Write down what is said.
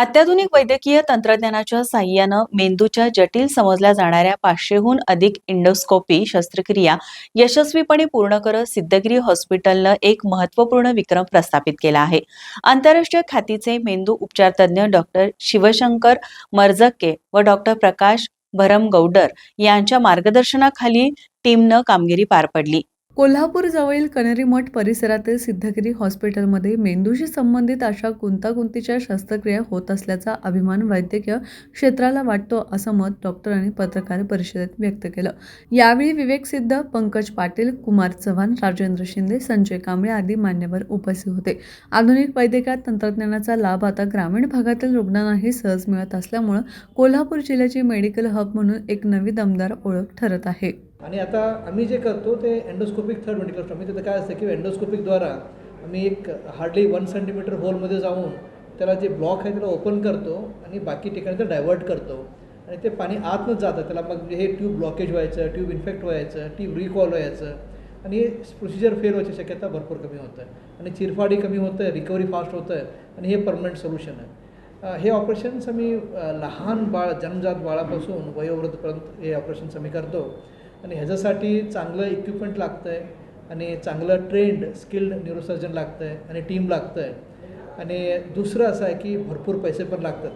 अत्याधुनिक वैद्यकीय तंत्रज्ञानाच्या साहाय्यानं मेंदूच्या जटिल समजल्या जाणाऱ्या पाचशेहून अधिक इंडोस्कोपी शस्त्रक्रिया यशस्वीपणे पूर्ण करत सिद्धगिरी हॉस्पिटलनं एक महत्त्वपूर्ण विक्रम प्रस्थापित केला आहे. आंतरराष्ट्रीय ख्यातीचे मेंदू उपचारतज्ञ डॉक्टर शिवशंकर मर्जक्के व डॉक्टर प्रकाश भरम गौडर यांच्या मार्गदर्शनाखाली टीमनं कामगिरी पार पडली. कोल्हापूरजवळील जवळील मठ परिसरातील सिद्धगिरी हॉस्पिटलमध्ये मेंदूशी संबंधित अशा गुंतागुंतीच्या शस्त्रक्रिया होत असल्याचा अभिमान वैद्यकीय क्षेत्राला वाटतो असं मत डॉक्टरांनी पत्रकार परिषदेत व्यक्त केलं. यावेळी विवेक सिद्ध पंकज पाटील कुमार चव्हाण राजेंद्र शिंदे संजय कांबळे आदी मान्यवर उपस्थित होते. आधुनिक वैद्यकीय तंत्रज्ञानाचा लाभ आता ग्रामीण भागातील रुग्णांनाही सहज मिळत असल्यामुळं कोल्हापूर जिल्ह्याची मेडिकल हब म्हणून एक नवी दमदार ओळख ठरत आहे. आणि आता आम्ही जे करतो ते एंडोस्कोपिक थर्ड मेडिकल स्टॉमी तिथं काय असतं की एंडोस्कोपिकद्वारा आम्ही एक हार्डली वन सेंटीमीटर होलमध्ये जाऊन त्याला जे ब्लॉक आहे त्याला ओपन करतो आणि बाकी ठिकाणी ते डायवर्ट करतो. आणि ते पाणी आतनंच जातं. त्याला मग हे ट्यूब ब्लॉकेज व्हायचं ट्यूब इन्फेक्ट व्हायचं ट्यूब रिकॉल व्हायचं. आणि हे प्रोसिजर फेल व्हायची शक्यता भरपूर कमी होतं. आणि चिरफाडी कमी होतं रिकव्हरी फास्ट होतं. आणि हे परमनंट सोल्युशन आहे. हे ऑपरेशन्स आम्ही लहान बाळ जन्मजात बाळापासून वयोवृद्धपर्यंत हे ऑपरेशन्स आम्ही करतो. आणि ह्याच्यासाठी चांगलं इक्विपमेंट लागतं आहे आणि चांगलं ट्रेंड स्किल्ड न्यूरोसर्जन लागतं आहे आणि टीम लागतं आहे आणि दुसरं असं आहे की भरपूर पैसे पण लागतात.